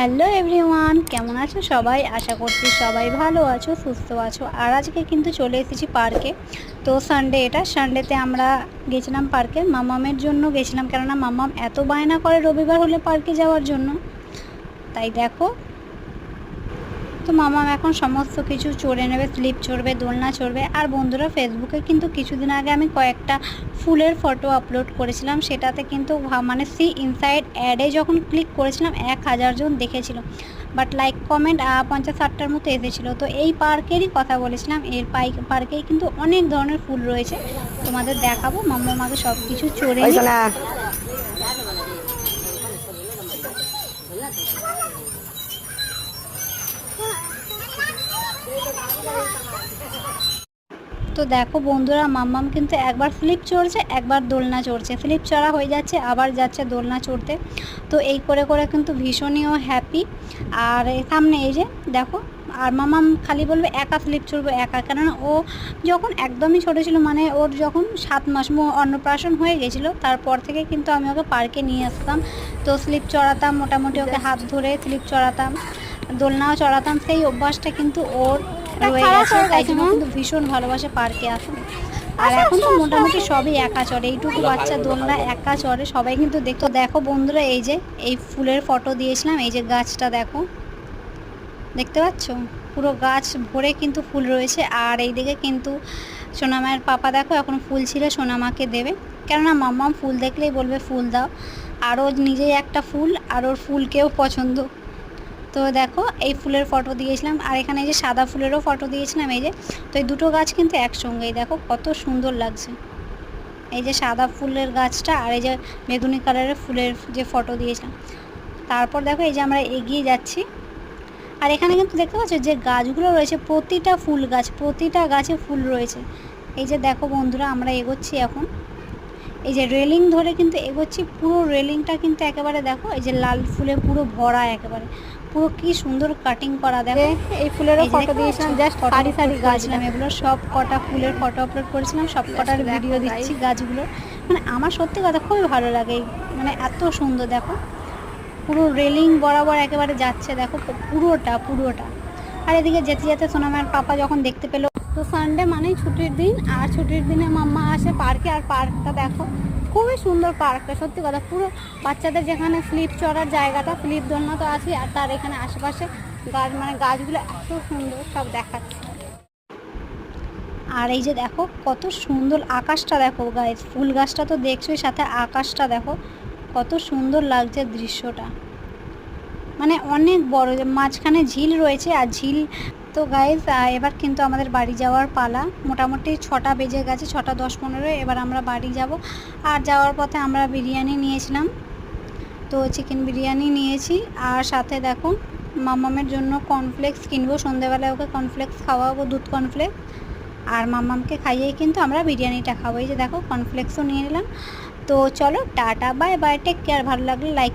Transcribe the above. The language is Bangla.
হ্যালো এভরিওয়ান, কেমন আছো সবাই? আশা করছি সবাই ভালো আছো, সুস্থ আছো। আর আজকে কিন্তু চলে এসেছি পার্কে। তো সানডে এটা সানডেতে আমরা গেছিলাম পার্কে। মামামের জন্য গেছিলাম, কেননা মামাম এত বায়না করে রবিবার হলে পার্কে যাওয়ার জন্য। তাই দেখো তো মামাম এখন সমস্ত কিছু চড়ে নেবে স্লিপ চড়বে দোলনা চড়বে। আর বন্ধুরা ফেসবুকে কিন্তু কিছুদিন আগে আমি কয়েকটা ফুলের ফটো আপলোড করেছিলাম। সেটাতে কিন্তু মানে সি ইনসাইড অ্যাডে যখন ক্লিক করেছিলাম এক হাজার জন দেখেছিল। বাট লাইক কমেন্ট পঞ্চাশ ষাটটার মতো এসেছিল। তো এই পার্কেরই কথা বলেছিলাম। এর পাইক পার্কেই কিন্তু অনেক ধরনের ফুল রয়েছে। তোমাদের দেখাবো। মাম্মা মাকে সব কিছু চড়ে তো দেখো বন্ধুরা মাম্মাম কিন্তু একবার স্লিপ চড়ছে একবার দোলনা চড়ছে। স্লিপ চড়া হয়ে যাচ্ছে আবার যাচ্ছে দোলনা চড়তে। তো এই করে করে কিন্তু ভীষণই ও হ্যাপি আর সামনে এই যে দেখো আর মামাম খালি বলবে একা স্লিপ চড়বো একা। কেননা ও যখন একদমই ছোটো ছিল মানে ওর যখন সাত মাস মো- অন্নপ্রাশন হয়ে গেছিল তারপর থেকে কিন্তু আমি ওকে পার্কে নিয়ে আসতাম। তো স্লিপ চড়াতাম মোটামুটি ওকে হাত ধরে স্লিপ চড়াতাম দোলনাও চড়াতাম। সেই অভ্যাসটা কিন্তু ওর রয়ে গেছে তাই জন্য কিন্তু ভীষণ ভালোবাসে পার্কে আসতে আর এখন তো মোটামুটি সবই একা চড়ে এইটুকু বাচ্চা দোলনা একা চড়ে সবাই কিন্তু দেখতো দেখো বন্ধুরা এই যে এই ফুলের ফটো দিয়েছিলাম এই যে গাছটা দেখো। দেখতে পাচ্ছ? পুরো গাছ ভরে কিন্তু ফুল রয়েছে আর এইদিকে কিন্তু সোনামায়ের পাপা দেখো এখন ফুল ছিল সোনামাকে দেবে। কেননা মাম্মাম ফুল দেখলেই বলবে ফুল দাও। আর ও নিজেই একটা ফুল আর ওর ফুলকেও পছন্দ তো দেখো, এই ফুলের ফটো দিয়েছিলাম, আর এখানে এই যে সাদা ফুলেরও ফটো দিয়েছিলাম, এই যে, তো এই দুটো গাছ কিন্তু একসঙ্গেই, দেখো কত সুন্দর লাগছে। এই যে সাদা ফুলের গাছটা, আর এই যে বেগুনি কালারের ফুলের যে ফটো দিয়েছিলাম। তারপর দেখো, এই যে আমরা এগিয়ে যাচ্ছি, আর এখানে কিন্তু দেখতে পাচ্ছ যে গাছগুলো রয়েছে, প্রতিটা ফুল গাছ, প্রতিটা গাছে ফুল রয়েছে। এই যে দেখো বন্ধুরা, আমরা এগোচ্ছি এখন। এই যে রেলিং ধরে কিন্তু এগোচ্ছি, পুরো রেলিংটা কিন্তু একেবারে দেখো, এই যে লাল ফুলে পুরো ভরা একেবারে। পুরো কি সুন্দর কাটিং করা দেখো। এই ফুলেরও ফটো দিয়েছিলাম জাস্ট সারি সারি upload গাছ করেছিলাম এগুলো সব কটা ফুলের ফটো আপলোড করেছিলাম সব কটার ভিডিও দিচ্ছি গাছগুলো মানে আমার সত্যি কথা খুবই ভালো লাগে মানে এত সুন্দর দেখো। পুরো রেলিং বরাবর একেবারে যাচ্ছে দেখো পুরোটা পুরোটা। আর এদিকে যেতে যেতে সোনামার পাপা যখন দেখতে পেল তো সানডে মানেই ছুটির দিন আর ছুটির দিনে মাম্মা আসে পার্কে আর পার্কটা দেখো খুবই সুন্দর পার্কটা সত্যি কথা। পুরো বাচ্চাদের যেখানে স্লিপ চড়ার জায়গাটা স্লিপ দোলনা তো আছে আর তার এখানে আশেপাশে গাছ মানে গাছগুলো এত সুন্দর, সব দেখাচ্ছে। আর এই যে দেখো, কত সুন্দর আকাশটা দেখো গাছ ফুল গাছটা তো দেখছোই, সাথে আকাশটা দেখো, কত সুন্দর লাগছে দৃশ্যটা। মানে অনেক বড় মাঝখানে ঝিল রয়েছে, আর ঝিল তো গাইজ এবার কিন্তু আমাদের বাড়ি যাওয়ার পালা। মোটামুটি ছটা বেজে গেছে, ছটা দশ পনেরো, এবার আমরা বাড়ি যাব। আর যাওয়ার পথে আমরা বিরিয়ানি নিয়েছিলাম। তো চিকেন বিরিয়ানি নিয়েছি। আর সাথে দেখো, মামামের জন্য কর্নফ্লেক্স কিনবো। সন্ধেবেলায় ওকে কর্নফ্লেক্স খাওয়াবো, দুধ কর্নফ্লেক্স আর মামামকে খাইয়েই কিন্তু আমরা বিরিয়ানিটা খাব। এই যে দেখো কর্নফ্লেক্সও নিয়ে নিলাম। তো চলো, tata bye bye take care ভালো লাগলে লাইক